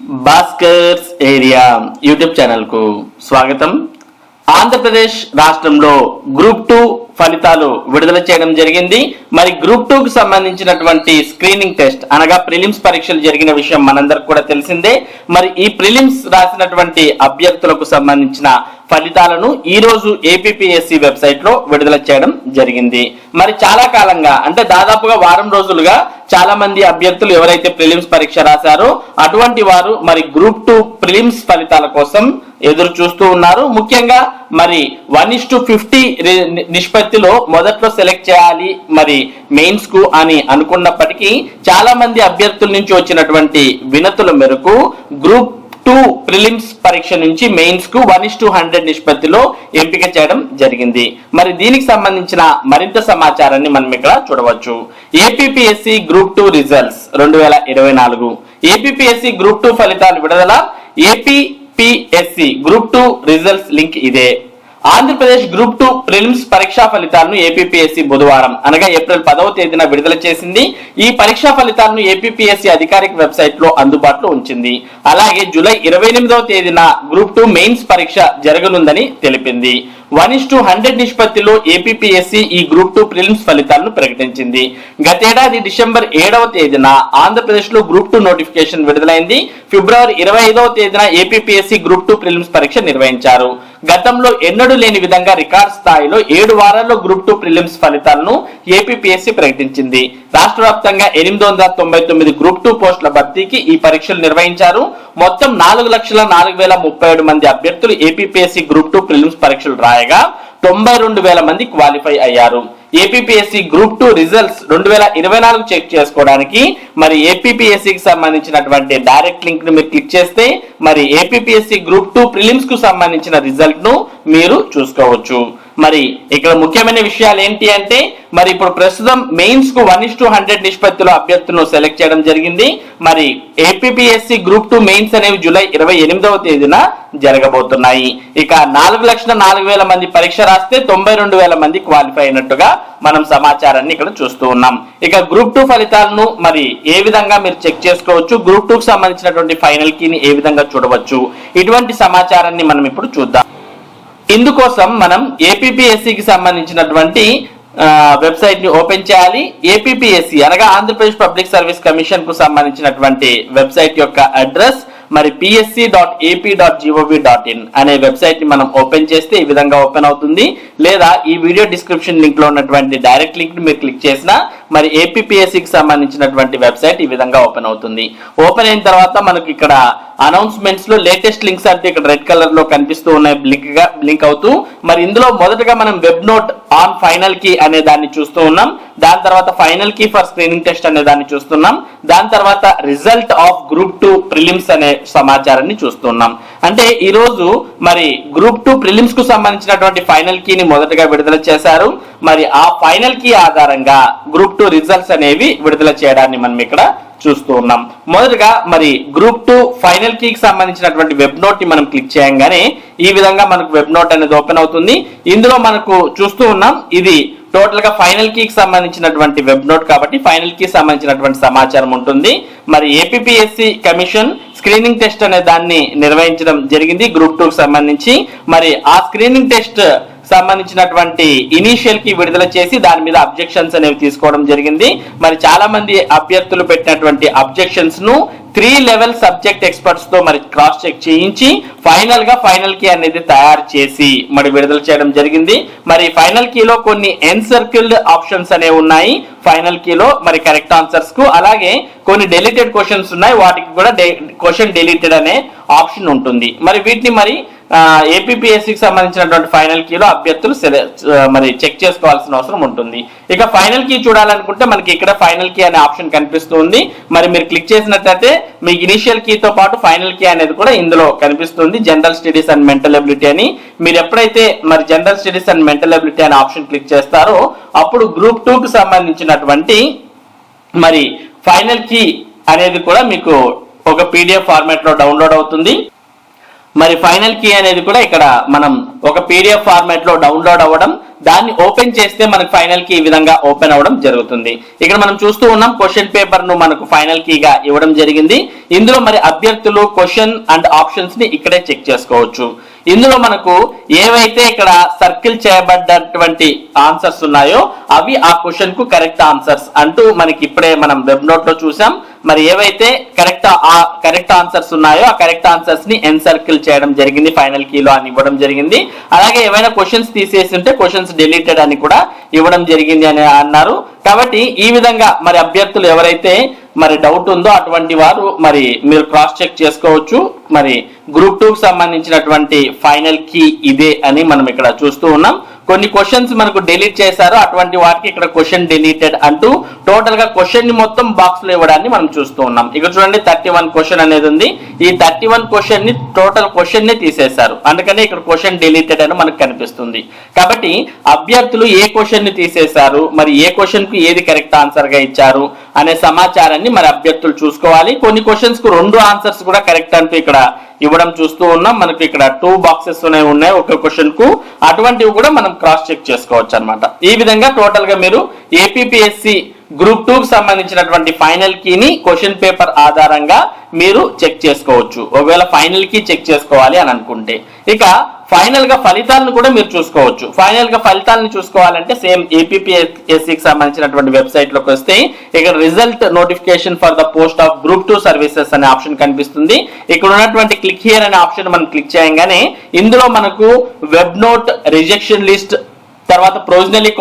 Bhaskar's area YouTube ఛానల్కు స్వాగతం. ఆంధ్రప్రదేశ్ రాష్ట్రంలో గ్రూప్ టూ ఫలితాలు విడుదల చేయడం జరిగింది. మరి గ్రూప్ టూ కు సంబంధించినటువంటి స్క్రీనింగ్ టెస్ట్ అనగా ప్రిలిమ్స్ పరీక్షలు జరిగిన విషయం మనందరికి కూడా తెలిసిందే. మరి ఈ ప్రిలిమ్స్ రాసినటువంటి అభ్యర్థులకు సంబంధించిన ఫలితాలను ఈ రోజు ఏపీఎస్సి వెబ్సైట్లో విడుదల చేయడం జరిగింది. మరి చాలా కాలంగా అంటే దాదాపుగా వారం రోజులుగా చాలా మంది అభ్యర్థులు ఎవరైతే ప్రిలిమ్స్ పరీక్ష రాశారో అటువంటి వారు మరి గ్రూప్ టూ ప్రిలిమ్స్ ఫలితాల కోసం ఎదురు చూస్తూ ఉన్నారు. ముఖ్యంగా మరి వన్ ఇస్ టు ఫిఫ్టీ నిష్పత్తిలో మొదట్లో సెలెక్ట్ చేయాలి మరి మెయిన్స్కు అని అనుకున్నప్పటికీ చాలా మంది అభ్యర్థుల నుంచి వచ్చినటువంటి వినతుల మేరకు గ్రూప్ టూ ప్రిలిమ్స్ పరీక్ష నుంచి మెయిన్స్కు వన్ ఇస్ టూ హండ్రెడ్ నిష్పత్తిలో ఎంపిక చేయడం జరిగింది. మరి దీనికి సంబంధించిన మరింత సమాచారాన్ని మనం ఇక్కడ చూడవచ్చు. ఏపీఎస్సి గ్రూప్ టూ రిజల్ట్స్ రెండు వేల ఇరవై నాలుగు. ఏపీఎస్సి గ్రూప్ టూ ఫలితాలు విడుదల. AP APSC group two results link ఇదే. ఆంధ్రప్రదేశ్ గ్రూప్ టూ ప్రిలిమ్స్ పరీక్షా ఫలితాలను ఏపీఎస్సి బుధవారం అనగా ఏప్రిల్ పదవ తేదీన విడుదల చేసింది. ఈ పరీక్షా ఫలితాలను ఏపీఎస్సి అధికారిక వెబ్సైట్లో అందుబాటులో ఉంచింది. అలాగే జూలై ఇరవై ఎనిమిదవ తేదీన గ్రూప్ టూ మెయిన్స్ పరీక్ష జరగనుందని తెలిపింది. వన్ ఇస్ టు హండ్రెడ్ నిష్పత్తిలో ఏపీఎస్సి ఈ గ్రూప్ టూ ప్రిలిమ్స్ ఫలితాలను ప్రకటించింది. గతేడాది డిసెంబర్ ఏడవ తేదీన ఆంధ్రప్రదేశ్లో గ్రూప్ టూ నోటిఫికేషన్ విడుదలైంది. ఫిబ్రవరి ఇరవై ఐదవ తేదీన ఏపీఎస్సి గ్రూప్ టూ ప్రిలిమ్స్ పరీక్ష నిర్వహించారు. గతంలో ఎన్నడూ లేని విధంగా రికార్డ్ స్థాయిలో ఏడు వారాల్లో గ్రూప్ టూ ప్రిలిమ్స్ ఫలితాలను ఏపీపీఎస్సీ ప్రకటించింది. రాష్ట్ర వ్యాప్తంగా ఎనిమిది వందల తొంభై తొమ్మిది గ్రూప్ టూ పోస్టుల భర్తీకి ఈ పరీక్షలు నిర్వహించారు. మొత్తం నాలుగు లక్షల నాలుగు వేల ముప్పై ఏడు మంది అభ్యర్థులు ఏపీపీఎస్సీ గ్రూప్ టూ ప్రిలిమ్స్ పరీక్షలు రాయగా తొంభై రెండు వేల మంది క్వాలిఫై అయ్యారు. ఏపీఎస్సి గ్రూప్ టూ రిజల్ట్స్ రెండు వేల ఇరవై నాలుగు చెక్ చేసుకోవడానికి మరి ఏపీఎస్సికి సంబంధించినటువంటి డైరెక్ట్ లింక్ను మీరు క్లిక్ చేస్తే మరి ఏపీఎస్సి గ్రూప్ టూ ప్రిలిమ్స్కు సంబంధించిన రిజల్ట్ను మీరు చూసుకోవచ్చు. మరి ఇక్కడ ముఖ్యమైన విషయాలు ఏంటి అంటే మరి ఇప్పుడు ప్రస్తుతం మెయిన్స్కు వన్ ఇస్ టూ హండ్రెడ్ నిష్పత్తిలో అభ్యర్థులను సెలెక్ట్ చేయడం జరిగింది. మరి ఏపీఎస్సి గ్రూప్ టూ మెయిన్స్ అనేవి జూలై ఇరవై ఎనిమిదవ తేదీన జరగబోతున్నాయి. ఇక నాలుగు లక్షల నాలుగు వేల మంది పరీక్ష రాస్తే తొంభై రెండు వేల మంది క్వాలిఫై అయినట్టుగా మనం సమాచారాన్ని ఇక్కడ చూస్తూ ఉన్నాం. ఇక గ్రూప్ టూ ఫలితాలను మరి ఏ విధంగా మీరు చెక్ చేసుకోవచ్చు? గ్రూప్ టూ కు సంబంధించినటువంటి ఫైనల్ కీని ఏ విధంగా చూడవచ్చు? ఇటువంటి సమాచారాన్ని మనం ఇప్పుడు చూద్దాం. ఇందుకోసం మనం ఏపీపీఎస్సికి సంబంధించినటువంటి వెబ్సైట్ని ఓపెన్ చేయాలి. ఏపీపీఎస్సి అనగా ఆంధ్రప్రదేశ్ పబ్లిక్ సర్వీస్ కమిషన్కు సంబంధించినటువంటి వెబ్సైట్ యొక్క అడ్రస్ మరి PSC dot AP dot GOV dot in అనే వెబ్సైట్ని మనం ఓపెన్ చేస్తే ఈ విధంగా ఓపెన్ అవుతుంది. లేదా ఈ వీడియో డిస్క్రిప్షన్ లింక్లో ఉన్నటువంటి డైరెక్ట్ లింక్ని మీరు క్లిక్ చేసినా మరి ఏపీఎస్సికి సంబంధించినటువంటి వెబ్సైట్ ఈ విధంగా ఓపెన్ అవుతుంది. ఓపెన్ అయిన తర్వాత మనకి ఇక్కడ అనౌన్స్మెంట్స్లో లేటెస్ట్ లింక్స్ అంటే ఇక్కడ రెడ్ కలర్లో కనిపిస్తూ ఉన్నాయి. బ్లింక్గా బ్లింక్ అవుతూ మరి ఇందులో మొదటగా మనం web note on final key అనే దాన్ని చూస్తూ ఉన్నాం. దాని తర్వాత final key for screening test అనే దాన్ని చూస్తున్నాం. దాని తర్వాత result of group two prelims అనే సమాచారాన్ని చూస్తున్నాం. అంటే ఈ రోజు మరి గ్రూప్ టూ ప్రిలిమ్స్కు సంబంధించినటువంటి ఫైనల్ కీని మొదటగా విడుదల చేశారు. మరి ఆ ఫైనల్కి ఆధారంగా గ్రూప్ టూ రిజల్ట్స్ అనేవి విడుదల చేయడాన్ని మనం ఇక్కడ చూస్తూ ఉన్నాం. మొదటగా మరి గ్రూప్ టూ ఫైనల్ కీకి సంబంధించినటువంటి వెబ్ నోట్ని మనం క్లిక్ చేయంగానే ఈ విధంగా మనకు వెబ్ నోట్ అనేది ఓపెన్ అవుతుంది. ఇందులో మనకు చూస్తూ ఉన్నాం ఇది టోటల్గా ఫైనల్ కీకి సంబంధించినటువంటి వెబ్ నోట్ కాబట్టి ఫైనల్ కీ సంబంధించినటువంటి సమాచారం ఉంటుంది. మరి ఏపీఎస్సి కమిషన్ స్క్రీనింగ్ టెస్ట్ అనే దాన్ని నిర్వహించడం జరిగింది గ్రూప్ టూ కి సంబంధించి. మరి ఆ స్క్రీనింగ్ టెస్ట్ సంబంధించినటువంటి ఇనీషియల్కి విడుదల చేసి దాని మీద అబ్జెక్షన్స్ అనేవి తీసుకోవడం జరిగింది. మరి చాలా మంది అభ్యర్థులు పెట్టినటువంటి అబ్జెక్షన్స్ను త్రీ లెవెల్ సబ్జెక్ట్ ఎక్స్పర్ట్స్తో మరి క్రాస్ చెక్ చేయించి ఫైనల్గా ఫైనల్ కీ అనేది తయారు చేసి మరి విడుదల చేయడం జరిగింది. మరి ఫైనల్ కీలో కొన్ని ఎన్సర్కిల్డ్ ఆప్షన్స్ అనేవి ఉన్నాయి. ఫైనల్ కీలో మరి కరెక్ట్ ఆన్సర్స్కు అలాగే కొన్ని డెలిటెడ్ క్వశ్చన్స్ ఉన్నాయి. వాటికి కూడా క్వశ్చన్ డెలిటెడ్ అనే ఆప్షన్ ఉంటుంది. మరి వీటిని మరి ఏపీఎస్సికి సంబంధించినటువంటి ఫైనల్ కీలో అభ్యర్థులు మరి చెక్ చేసుకోవాల్సిన అవసరం ఉంటుంది. ఇక ఫైనల్ కీ చూడాలనుకుంటే మనకి ఇక్కడ ఫైనల్ కీ అనే ఆప్షన్ కనిపిస్తుంది. మరి మీరు క్లిక్ చేసినట్లయితే మీకు ఇనిషియల్ కీతో పాటు ఫైనల్ కీ అనేది కూడా ఇందులో కనిపిస్తుంది. General studies and mental ability అని. మీరు ఎప్పుడైతే మరి general studies and mental ability అనే ఆప్షన్ క్లిక్ చేస్తారో అప్పుడు గ్రూప్ టూకి సంబంధించినటువంటి మరి ఫైనల్ కీ అనేది కూడా మీకు ఒక పీడిఎఫ్ ఫార్మాట్లో డౌన్లోడ్ అవుతుంది. మరి ఫైనల్ కీ అనేది కూడా ఇక్కడ మనం ఒక పీడిఎఫ్ ఫార్మాట్లో డౌన్లోడ్ అవ్వడం దాన్ని ఓపెన్ చేస్తే మనకు ఫైనల్కి ఈ విధంగా ఓపెన్ అవ్వడం జరుగుతుంది. ఇక్కడ మనం చూస్తూ ఉన్నాం క్వశ్చన్ పేపర్ను మనకు ఫైనల్ కీగా ఇవ్వడం జరిగింది. ఇందులో మరి అభ్యర్థులు క్వశ్చన్ అండ్ ఆప్షన్స్ని ఇక్కడే చెక్ చేసుకోవచ్చు. ఇందులో మనకు ఏవైతే ఇక్కడ సర్కిల్ చేయబడ్డటువంటి ఆన్సర్స్ ఉన్నాయో అవి ఆ క్వశ్చన్కు కరెక్ట్ ఆన్సర్స్ అంటూ మనకి ఇప్పుడే మనం వెబ్ నోట్లో చూసాం. మరి ఏవైతే కరెక్ట్ ఆ కరెక్ట్ ఆన్సర్స్ ఉన్నాయో ఆ కరెక్ట్ ఆన్సర్స్ని ఎన్ సర్కిల్ చేయడం జరిగింది ఫైనల్ కీలో అని ఇవ్వడం జరిగింది. అలాగే ఏమైనా క్వశ్చన్స్ తీసేసి ఉంటే క్వశ్చన్స్ డిలీటెడ్ అని కూడా ఇవ్వడం జరిగింది అని అన్నారు. కాబట్టి ఈ విధంగా మరి అభ్యర్థులు ఎవరైతే మరి డౌట్ ఉందో అటువంటి వారు మరి మీరు క్రాస్ చెక్ చేసుకోవచ్చు. మరి గ్రూప్ టూ సంబంధించినటువంటి ఫైనల్ కీ ఇదే అని మనం ఇక్కడ చూస్తూ ఉన్నాం. కొన్ని క్వశ్చన్స్ మనకు డిలీట్ చేశారు. అటువంటి వాటికి ఇక్కడ క్వశ్చన్ డిలీటెడ్ అంటూ టోటల్గా క్వశ్చన్ని మొత్తం బాక్స్లో ఇవ్వడాన్ని మనం చూస్తూ ఉన్నాం. ఇక్కడ చూడండి థర్టీ వన్ క్వశ్చన్ అనేది ఉంది. ఈ థర్టీ వన్ క్వశ్చన్ని టోటల్ క్వశ్చన్ని తీసేశారు. అందుకనే ఇక్కడ క్వశ్చన్ డిలీటెడ్ అని మనకు కనిపిస్తుంది. కాబట్టి అభ్యర్థులు ఏ క్వశ్చన్ని తీసేశారు? మరి ఏ క్వశ్చన్కు ఏది కరెక్ట్ ఆన్సర్గా ఇచ్చారు? అనే సమాచారాన్ని మరి అభ్యర్థులు చూసుకోవాలి. కొన్ని క్వశ్చన్స్కు రెండు ఆన్సర్స్ కూడా కరెక్ట్ అంటూ ఇక్కడ ఇవ్వడం చూస్తూ ఉన్నాం. మనకి ఇక్కడ టూ బాక్సెస్ అనేవి ఉన్నాయి. ఒక క్వశ్చన్కు అటువంటివి కూడా మనం క్రాస్ చెక్ చేసుకోవచ్చు అనమాట ఈ విధంగా టోటల్గా మీరు ఏపీఎస్సి గ్రూప్ టూ కి సంబంధించినటువంటి ఫైనల్ కీని క్వశ్చన్ పేపర్ ఆధారంగా మీరు చెక్ చేసుకోవచ్చు. ఒకవేళ ఫైనల్ కీ చెక్ చేసుకోవాలి అని అనుకుంటే. ఇక ఫైనల్గా ఫలితాలను కూడా మీరు చూసుకోవచ్చు. ఫైనల్గా ఫలితాలను చూసుకోవాలంటే సేమ్ ఏపీఎస్సికి సంబంధించినటువంటి వెబ్సైట్లోకి వస్తే ఇక్కడ result notification for the post of group two services అనే ఆప్షన్ కనిపిస్తుంది. ఇక్కడ ఉన్నటువంటి క్లిక్ హియర్ అనే ఆప్షన్ మనం క్లిక్ చేయగానే ఇందులో మనకు వెబ్ నోట్ రిజెక్షన్ లిస్ట్ తర్వాత provisionally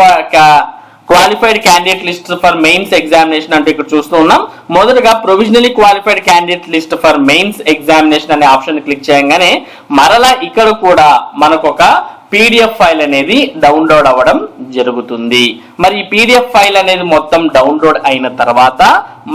qualified candidate list for mains examination అంటే ఇక్కడ చూస్తూ ఉన్నాం. మొదటగా provisionally qualified candidate list for mains examination అనే ఆప్షన్ క్లిక్ చేయగానే మరలా ఇక్కడ కూడా మనకు ఒక పీడిఎఫ్ ఫైల్ అనేది డౌన్లోడ్ అవ్వడం జరుగుతుంది. మరి ఈ పీడిఎఫ్ ఫైల్ అనేది మొత్తం డౌన్లోడ్ అయిన తర్వాత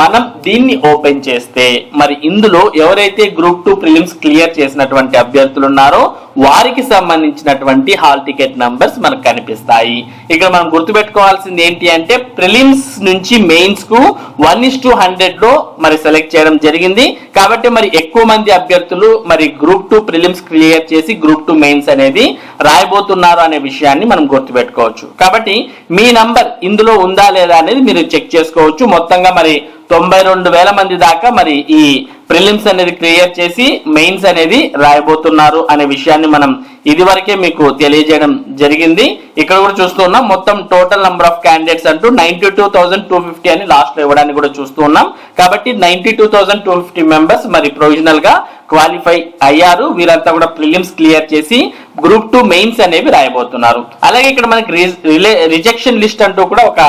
మనం దీన్ని ఓపెన్ చేస్తే మరి ఇందులో ఎవరైతే గ్రూప్ టూ ప్రిలిమ్స్ క్లియర్ చేసినటువంటి అభ్యర్థులు ఉన్నారో వారికి సంబంధించినటువంటి హాల్ టికెట్ నంబర్స్ మనకు కనిపిస్తాయి. ఇక్కడ మనం గుర్తుపెట్టుకోవాల్సింది ఏంటి అంటే ప్రిలిమ్స్ నుంచి మెయిన్స్కు వన్ ఇస్ టు హండ్రెడ్లో మరి సెలెక్ట్ చేయడం జరిగింది. కాబట్టి మరి ఎక్కువ మంది అభ్యర్థులు మరి గ్రూప్ టూ ప్రిలిమ్స్ క్లియర్ చేసి గ్రూప్ టూ మెయిన్స్ అనేది రాయబోతున్నారు అనే విషయాన్ని మనం గుర్తుపెట్టుకోవచ్చు. కాబట్టి మీ నంబర్ ఇందులో ఉందా లేదా అనేది మీరు చెక్ చేసుకోవచ్చు. మొత్తంగా మరి తొంభై రెండు వేల మంది దాకా మరి ఈ ప్రిలిమ్స్ అనేది క్లియర్ చేసి మెయిన్స్ అనేది రాయబోతున్నారు అనే విషయాన్ని మనం ఇదివరకే మీకు తెలియజేయడం జరిగింది. ఇక్కడ కూడా చూస్తున్నాం మొత్తం టోటల్ నంబర్ ఆఫ్ క్యాండిడేట్స్ అంటూ ninety two thousand two fifty అని లాస్ట్లో ఇవ్వడానికి కూడా చూస్తూ ఉన్నాం. కాబట్టి ninety two thousand two fifty members మరి ప్రొవిజనల్గా క్వాలిఫై అయ్యారు. వీరంతా కూడా ప్రిలిమ్స్ క్లియర్ చేసి గ్రూప్ టూ మెయిన్స్ అనేవి రాయబోతున్నారు. అలాగే ఇక్కడ మనకి రిజెక్షన్ లిస్ట్ అంటూ కూడా ఒక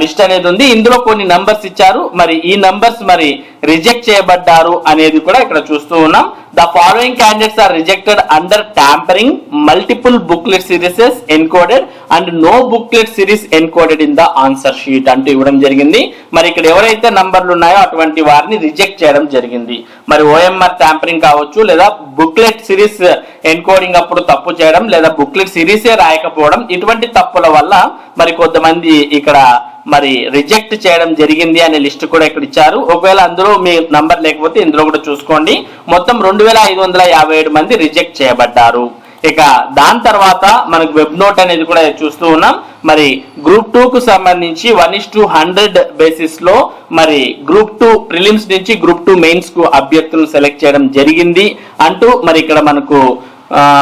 లిస్ట్ అనేది ఉంది. ఇందులో కొన్ని నంబర్స్ ఇచ్చారు. మరి ఈ నంబర్స్ మరి రిజెక్ట్ చేయబడ్డారు అనేది కూడా ఇక్కడ చూస్తూ ఉన్నాం. The following candidates are rejected under tampering multiple booklet serieses encoded and no booklet series encoded in the answer sheet అంటూ ఇవ్వడం జరిగింది. మరి ఇక్కడ ఎవరైతే నంబర్లు ఉన్నాయో అటువంటి వారిని రిజెక్ట్ చేయడం జరిగింది. మరి ఓఎంఆర్ ట్యాంపరింగ్ కావచ్చు లేదా బుక్లెట్ సిరీస్ ఎన్కోడింగ్ అప్పుడు తప్పు చేయడం లేదా బుక్లెట్ సిరీసే రాయకపోవడం ఇటువంటి తప్పుల వల్ల మరి కొంతమంది ఇక్కడ మరి రిజెక్ట్ చేయడం జరిగింది అనే లిస్ట్ కూడా ఇక్కడ ఇచ్చారు. ఒకవేళ అందులో మీ నంబర్ లేకపోతే ఇందులో కూడా చూసుకోండి. మొత్తం రెండు వేల ఐదు వందల యాభై ఏడు మంది రిజెక్ట్ చేయబడ్డారు. ఇక దాని తర్వాత మనకు వెబ్ నోట్ అనేది కూడా చూస్తూ ఉన్నాం. మరి గ్రూప్ టూ కు సంబంధించి వన్ ఇస్ టు హండ్రెడ్ బేసిస్లో మరి గ్రూప్ టూ ప్రిలిమ్స్ నుంచి గ్రూప్ టూ మెయిన్స్కు అభ్యర్థులను సెలెక్ట్ చేయడం జరిగింది అంటూ మరి ఇక్కడ మనకు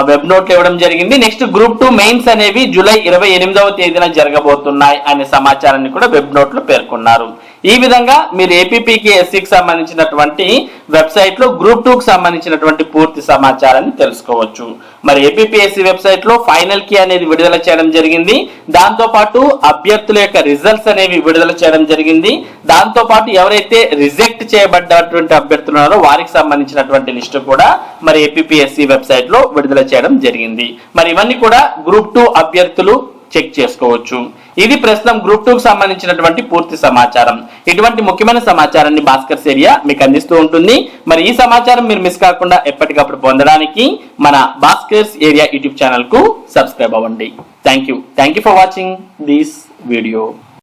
వెబ్ నోట్లు ఇవ్వడం జరిగింది. నెక్స్ట్ గ్రూప్ టూ మెయిన్స్ అనేవి జూలై ఇరవై ఎనిమిదవ తేదీన జరగబోతున్నాయి అనే సమాచారాన్ని కూడా వెబ్ నోట్లు పేర్కొన్నారు. ఈ విధంగా మీరు ఏపీపీకి ఎస్సీకి సంబంధించినటువంటి వెబ్సైట్లో గ్రూప్ టూకి సంబంధించినటువంటి పూర్తి సమాచారాన్ని తెలుసుకోవచ్చు. మరి ఏపీపీఎస్సీ వెబ్సైట్లో ఫైనల్ కీ అనేది విడుదల చేయడం జరిగింది. దాంతోపాటు అభ్యర్థుల యొక్క రిజల్ట్స్ అనేవి విడుదల చేయడం జరిగింది. దాంతోపాటు ఎవరైతే రిజెక్ట్ చేయబడ్డటువంటి అభ్యర్థులు ఉన్నారో వారికి సంబంధించినటువంటి లిస్టు కూడా మరి ఏపీపీఎస్సీ వెబ్సైట్లో విడుదల చేయడం జరిగింది. మరి ఇవన్నీ కూడా గ్రూప్ టూ అభ్యర్థులు చెక్ చేసుకోవచ్చు. ఇది ప్రస్తుతం గ్రూప్ టూకి సంబంధించినటువంటి పూర్తి సమాచారం. ఇటువంటి ముఖ్యమైన సమాచారాన్ని భాస్కర్ ఏరియా మీకు అందిస్తూ ఉంటుంది. మరి ఈ సమాచారం మీరు మిస్ కాకుండా ఎప్పటికప్పుడు పొందడానికి మన భాస్కర్స్ ఏరియా యూట్యూబ్ ఛానల్కు సబ్స్క్రైబ్ అవ్వండి. Thank you thank you for watching this video